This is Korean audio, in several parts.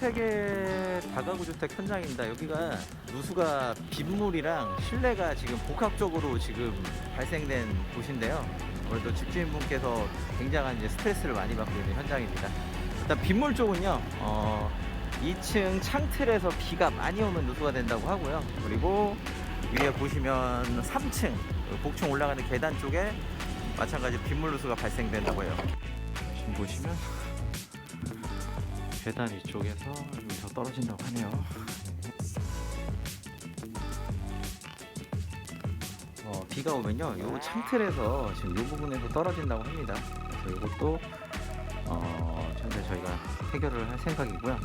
주택의 다가구 주택 현장입니다. 여기가 누수가 빗물이랑 실내가 지금 복합적으로 지금 발생된 곳인데요. 오늘도 집주인분께서 굉장한 이제 스트레스를 많이 받고 있는 현장입니다. 일단 빗물 쪽은요, 어, 2층 창틀에서 비가 많이 오면 누수가 된다고 하고요. 그리고 위에 보시면 3층 복층 올라가는 계단 쪽에 마찬가지 빗물 누수가 발생된다고 해요. 지금 보시면 계단 위쪽에서 여기서 떨어진다고 하네요. 어, 비가 오면요, 요 창틀에서 지금 요 부분에서 떨어진다고 합니다. 그래서 이것도 어, 현재 저희가 해결을 할 생각이고요.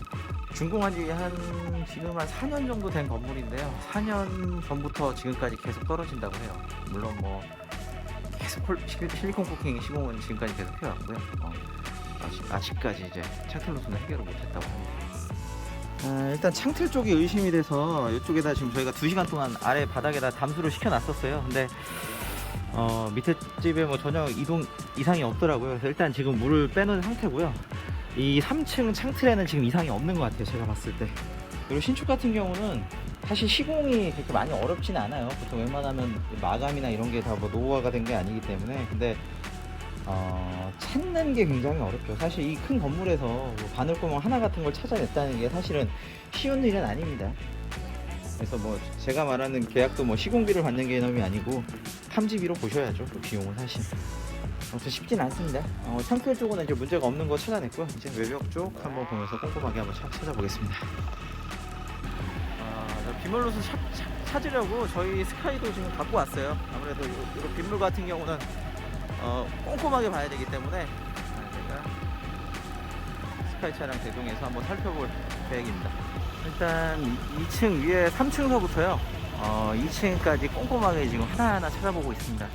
준공한 지 한 지금 한 4년 정도 된 건물인데요. 4년 전부터 지금까지 계속 떨어진다고 해요. 물론 뭐 계속 실리콘 코킹 시공은 지금까지 계속 해왔고요. 어, 아직, 아직 까지 이제 창틀로서는 해결을 못했다고 합니다. 아, 일단 창틀 쪽이 의심이 돼서 이쪽에다 지금 저희가 2시간 동안 아래 바닥에다 담수를 시켜놨었어요. 근데 어, 밑에 집에 뭐 전혀 이동 이상이 없더라고요. 그래서 일단 지금 물을 빼놓은 상태고요. 이 3층 창틀에는 지금 이상이 없는 것 같아요. 제가 봤을 때. 그리고 신축 같은 경우는 사실 시공이 그렇게 많이 어렵진 않아요. 보통 웬만하면 마감이나 이런 게 다 뭐 노후화가 된 게 아니기 때문에. 근데 어, 찾는 게 굉장히 어렵죠. 사실 이 큰 건물에서 뭐 바늘구멍 하나 같은 걸 찾아냈다는 게 사실은 쉬운 일은 아닙니다. 그래서 뭐 제가 말하는 계약도 뭐 시공비를 받는 개념이 아니고 탐지비로 보셔야죠. 그 비용은 사실. 아무튼 쉽진 않습니다. 어, 창틀 쪽은 이제 문제가 없는 거 찾아냈고요. 이제 외벽 쪽 한번 보면서 꼼꼼하게 한번 찾, 찾아보겠습니다. 아, 빗물로서 찾, 찾, 찾으려고 저희 스카이도 지금 갖고 왔어요. 아무래도 이, 이 빗물 같은 경우는 어, 꼼꼼하게 봐야 되기 때문에 아, 제가 스카이 차량 대동해서 한번 살펴볼 계획입니다. 일단 2층 위에 3층서부터요. 어, 2층까지 꼼꼼하게 지금 하나하나 찾아보고 있습니다.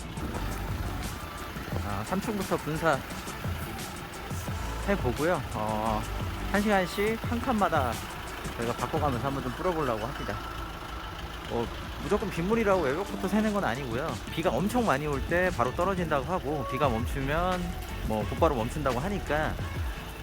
아, 3층부터 분사 해보고요. 어, 한 시간씩 한 칸마다 저희가 바꿔가면서 한번 좀 뿌려보려고 합니다. 어, 무조건 빗물이라고 외벽부터 새는 건 아니고요. 비가 엄청 많이 올 때 바로 떨어진다고 하고 비가 멈추면 뭐 곧바로 멈춘다고 하니까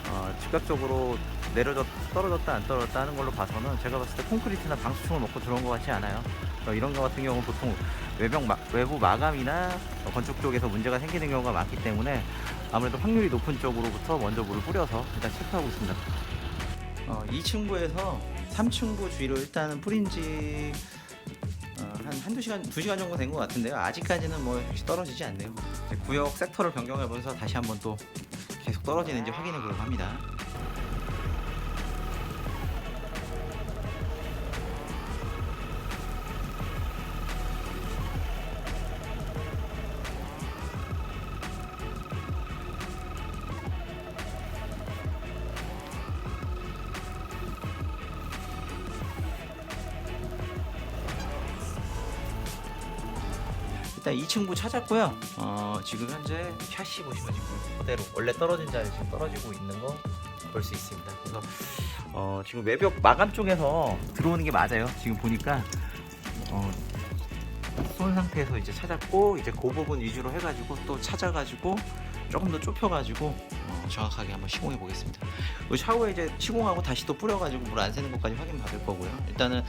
어, 즉각적으로 내려졌 떨어졌다 안 떨어졌다 하는 걸로 봐서는 제가 봤을 때 콘크리트나 방수층을 먹고 들어온 것 같지 않아요. 어, 이런 거 같은 경우는 보통 외벽 마- 외부 마감이나 어, 건축 쪽에서 문제가 생기는 경우가 많기 때문에 아무래도 확률이 높은 쪽으로부터 먼저 물을 뿌려서 일단 체크하고 있습니다. 어, 2층부에서 3층부 주위로 일단은 뿌린 지 어, 한 한두 시간, 두 시간 정도 된 것 같은데요. 아직까지는 뭐 역시 떨어지지 않네요. 구역 섹터를 변경해보면서 다시 한번 또 계속 떨어지는지 확인해 보려고 합니다. 일단 2층부 찾았고요. 어, 지금 현재 샷시 보시면 지금 그대로 원래 떨어진 자리에 지금 떨어지고 있는 거 볼 수 있습니다. 그래서 어, 지금 외벽 마감 쪽에서 들어오는 게 맞아요. 지금 보니까 어, 쏜 상태에서 이제 찾았고 이제 그 부분 위주로 해가지고 또 찾아가지고 조금 더 좁혀가지고 어, 정확하게 한번 시공해 보겠습니다. 그 샤워에 이제 시공하고 다시 또 뿌려가지고 물 안 새는 것까지 확인 받을 거고요. 일단은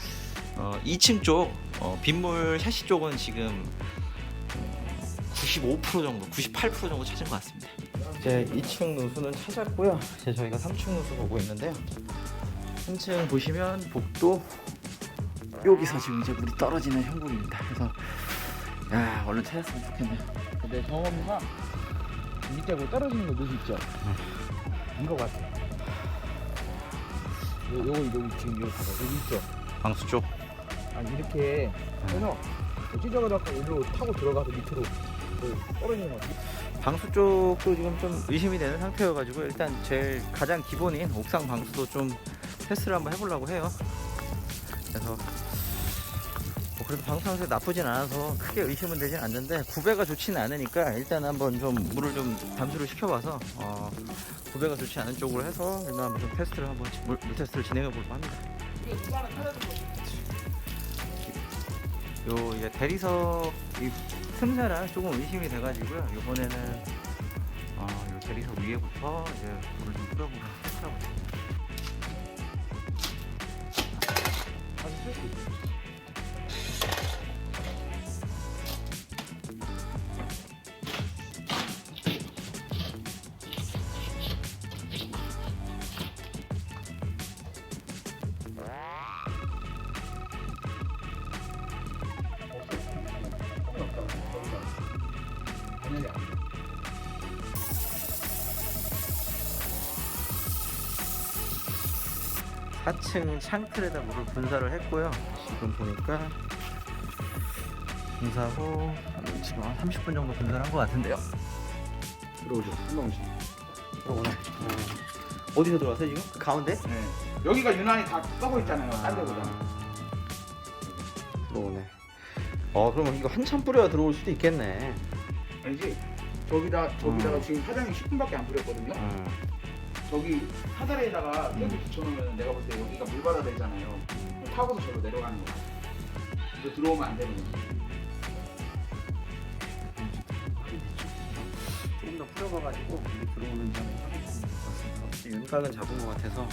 어, 2층 쪽 어, 빗물 샤시 쪽은 지금 95% 정도, 98% 정도 찾은 것 같습니다. 이제 2층 누수는 찾았고요. 이제 저희가 3층 누수 보고 있는데요. 3층 보시면 복도 여기서 지금 이제 물이 떨어지는 형국입니다. 그래서 야 얼른 찾았으면 좋겠네요. 근데 경험상 밑에 뭐 떨어지는 거 누수 있죠? 이거 같아. 요, 요거 여기 지금 여기 봐봐. 여기 있죠? 방수 쪽. 아니 이렇게 해서 찢어가다가 일로 타고 들어가서 밑으로 그 떨어지는 거. 방수 쪽도 지금 좀 의심이 되는 상태여가지고 일단 제일 가장 기본인 옥상 방수도 좀 테스트를 한번 해보려고 해요. 그래서 뭐 그래도 방수 상태 나쁘진 않아서 크게 의심은 되진 않는데 구배가 좋지는 않으니까 일단 한번 좀 물을 좀 담수를 시켜봐서 어, 구배가 좋지 않은 쪽으로 해서 일단 한번 좀 테스트를 한번 물, 물 테스트를 진행해 볼까 합니다. 요 이제 대리석 이 틈새랑 조금 의심이 돼가지고요. 이번에는 어, 요 대리석 위에부터 이제 물을 좀 뿌려보고 해보라고. 아직 쓸수 있어요. 4층 창틀에다 물을 분사를 했고요. 지금 보니까 분사후 지금 한 30분 정도 분사를 한 것 같은데요. 들어오죠. 오시. 들어오네. 어디서 들어왔어요 지금? 그 가운데? 네. 여기가 유난히 다 떠고 있잖아요. 딴 데보다. 들어오네. 어 그러면 이거 한참 뿌려야 들어올 수도 있겠네. 알지? 저기다 저기다가 음. 지금 사장님 10분밖에 안 뿌렸거든요. 음. 저기 사다리에다가 음. 떼고 붙여놓으면 내가 볼 때 여기가 물바다 되잖아요. 타고서 저로 내려가는 거야. 이거 들어오면 안 되는 거지. 조금 더 뿌려봐가지고 이게 들어오는지 한번 확인해보는 것 같습니다. 윤곽은 잡은 것 같아서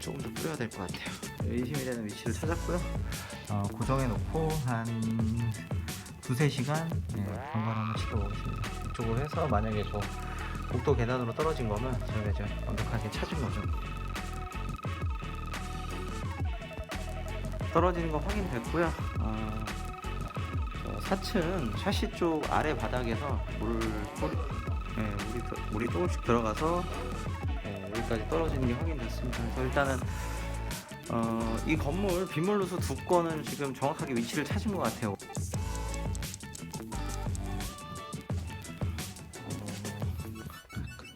조금 더 뿌려야 될 것 같아요. 의심이 되는 위치를 찾았고요. 어, 고정해 놓고 한 두세 시간 네, 경과를 한번 지켜보겠습니다. 이쪽으로 해서 만약에 저 복도 계단으로 떨어진 거면 저희가 이제 완벽하게 찾은 거죠. 떨어지는 거 확인됐고요. 어, 저 4층 샤시 쪽 아래 바닥에서 물, 뿌리- 네, 물이, 들- 물이 조금씩 들어가서 네, 여기까지 떨어지는 게 확인됐습니다. 그래서 일단은 어, 이 건물 빗물 누수 두 건은 지금 정확하게 위치를 찾은 것 같아요.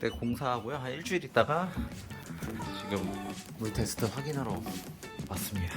그때 공사하고요. 한 일주일 있다가 지금 물 테스트 확인하러 왔습니다.